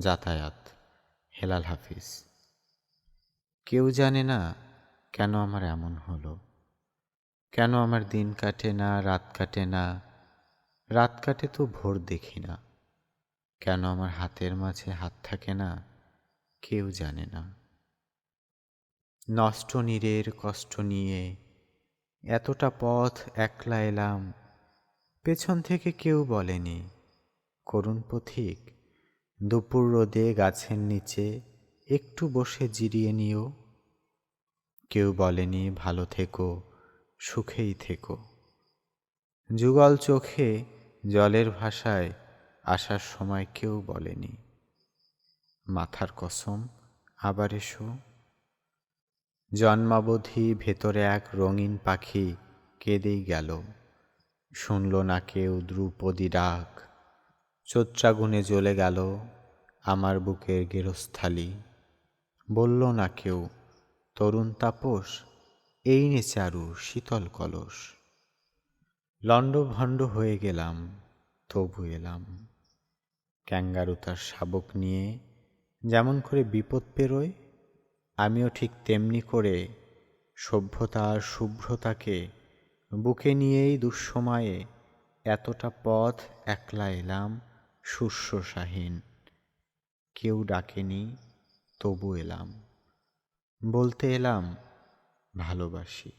যাতায়াত। হেলাল হাফিজ। কেউ জানে না কেন আমার এমন হলো? কেন আমার দিন কাটে না, রাত কাটে না? রাত কাটে তো ভোর দেখি না। কেন আমার হাতের মাঝে হাত থাকে না? কেউ জানে না। নষ্ট নীরের কষ্ট নিয়ে এতটা পথ একলা এলাম, পেছন থেকে কেউ বলেনি, করুণ পথিক দুপুর রোদে গাছের নিচে একটু বসে জিরিয়ে নিও। কেউ বলেনি, ভালো থেকো, সুখেই থেকো। যুগল চোখে জলের ভাষায় আসার সময় কেউ বলেনি, মাথার কসম, আবার এসো। জন্মাবধি ভেতরে এক রঙিন পাখি কেঁদেই গেল। শুনল না কেউ দ্রুপদী ডাক। চোত্রাগুনে জ্বলে গেল। আমার বুকের গেরস্থালি বলল না কেউ, তরুণ তাপস, এই নে চারু শীতল কলস। লণ্ডভণ্ড হয়ে গেলাম, তবু এলাম। ক্যাঙ্গারু তার শাবক নিয়ে যেমন করে বিপদ পেরোয়, আমিও ঠিক তেমনি করে সভ্যতা আর শুভ্রতাকে বুকে নিয়েই দুঃসময়ে এতটা পথ একলা এলাম শুষ্যসাহীন কেউ ডাকেনি তবু এলাম। বলতে এলাম ভালোবাসি।